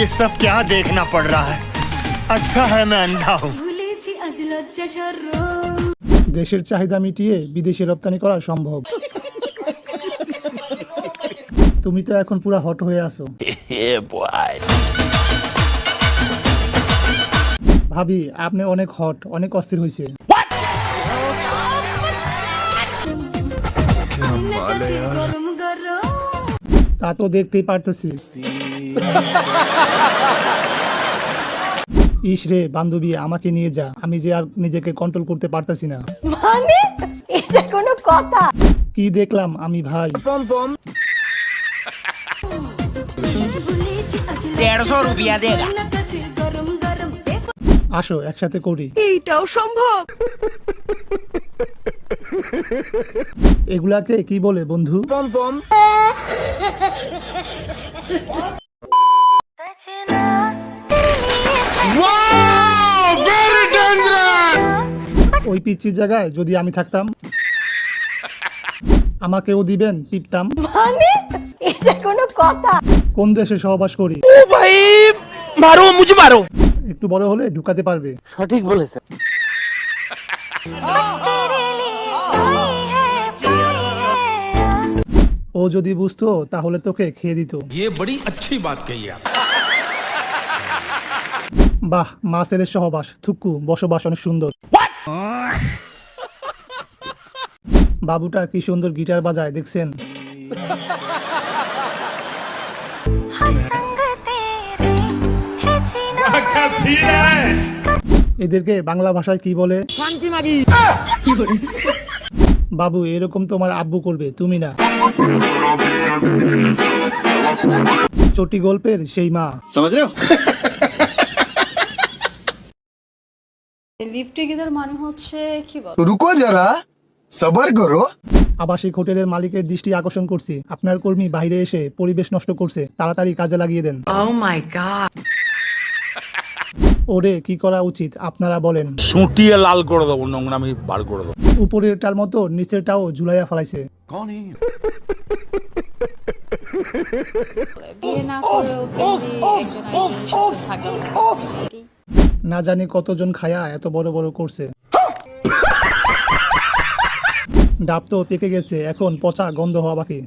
ये सब क्या देखना पड़ रहा है अच्छा है मैं अंधा हूँ ভুলেছি আজ লজ্জা সরম দেশের চাহিদা মিটিয়ে বিদেশে রপ্তানি করা সম্ভব তুমি তো এখন পুরা হট হয়ে আছো ভাবি আপনি অনেক হট অনেক অস্থির হয়েছে গরম গরম তা তো দেখতেই পারতেছি ইস রে বান্ধবী আমাকে নিয়ে যা। আমি যে আর নিজেকে কন্ট্রোল করতে পারতেছি না। মানে? এটা কোনো কথা? কি দেখলাম আমি ভাই? দেড়শো রুপিয়া দেগা গরম দেখো আসো একসাথে করি। এইটাও সম্ভব? এগুলাকে কি বলে বন্ধু? ওই পিচ্ছির জায়গায় যদি আমি থাকতাম আমাকেও দিবেন টিপতাম মানে এটা কোনো কথা কোন দেশে সহবাস করি ভাই মারো মুঝে মারো একটু বড় হলে ঢুকাতে পারবে সঠিক বলেছে ও যদি বুঝতো তাহলে তোকে খেয়ে দিত ये बड़ी अच्छी बात कही आप বাহ মা ছেলের সহবাস থুক্কু বসবাস অনেক সুন্দর বাবুটা কি সুন্দর গিটার বাজায় দেখছেন? এদেরকে বাংলা ভাষায় কি বলে? বাবু এরকম তোমার আব্বু করবে তুমি না। চটি গল্পের সেই মা। লিভ টুগেদার মানে হচ্ছে কি বল? রুকো যারা সবার করো। আবাসিক হোটেলের মালিকের দৃষ্টি আকর্ষণ করছি। আপনার কর্মী বাইরে এসে পরিবেশ নষ্ট করছে। তাড়াতাড়ি কাজে লাগিয়ে দেন। ও মাই গড ওরে কি করা উচিত? আপনারা বলেন। সুটিয়ে লাল করে দেবো নোংরামি বার করে দেবো। উপরেরটার মতো নিচেরটাও ঝুলাইয়া ফেলাইছে। বিয়ে না করেও একজন একজনের সাথে থাকা না জানি কতজন খায়া এত বড় বড় করছে। ডাব তো পেকে গেছে, এখন পচা গন্ধ হওয়া বাকি।